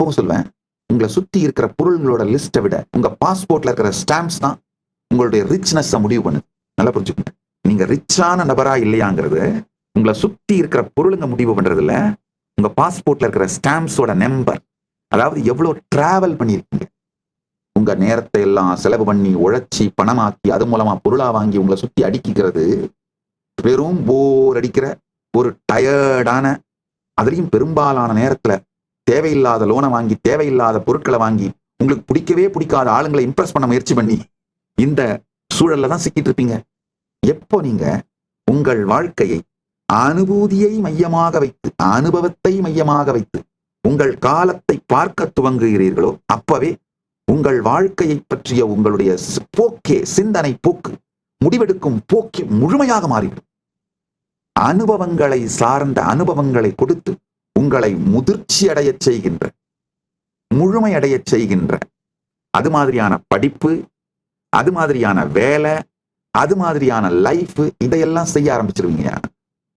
எப்பவும் சொல்லுவேன் உங்களை சுத்தி இருக்கிற பொருள்களோட லிஸ்ட்டை விட உங்க பாஸ்போர்ட்ல இருக்கிற ஸ்டாம்ப்ஸ் தான் உங்களுடைய ரிச்னஸ் முடிவு பண்ணுது. நல்லா புரிஞ்சுக்கோங்க. நீங்க ரிச்சான நபரா இல்லையாங்கிறது உங்களை சுத்தி இருக்கிற பொருளுங்க முடிவு பண்றதுல உங்க பாஸ்போர்ட்ல இருக்கிற ஸ்டாம்ப்ஸோட நம்பர் அதாவது எவ்வளவு டிராவல் பண்ணியிருக்கீங்க உங்க நேரத்தை எல்லாம் செலவு பண்ணி உழைச்சி பணமாக்கி அது மூலமா பொருளா வாங்கி உங்களை சுத்தி அடிக்கிறது வெறும் போர் அடிக்கிற ஒரு டயர்டான அதுலயும் பெரும்பாலான நேரத்துல தேவையில்லாத லோனை வாங்கி தேவையில்லாத பொருட்களை வாங்கி உங்களுக்கு பிடிக்கவே பிடிக்காத ஆளுங்களை இம்ப்ரெஸ் பண்ண முயற்சி பண்ணி இந்த சூழல்ல தான் சிக்கிட்டு இருப்பீங்க. எப்போ நீங்க உங்கள் வாழ்க்கையை அனுபூதியை மையமாக வைத்து அனுபவத்தை மையமாக வைத்து உங்கள் காலத்தை பார்க்க துவங்குகிறீர்களோ அப்பவே உங்கள் வாழ்க்கையை பற்றிய உங்களுடைய போக்கே சிந்தனை போக்கு முடிவெடுக்கும் போக்கே முழுமையாக மாறிவிடும். அனுபவங்களை சார்ந்த அனுபவங்களை கொடுத்து உங்களை முதிர்ச்சி அடையச் செய்கின்ற முழுமை அடையச் செய்கின்ற அது மாதிரியான படிப்பு அது மாதிரியான வேலை அது மாதிரியான லைஃப் இதையெல்லாம் செய்ய ஆரம்பிச்சிருவீங்க.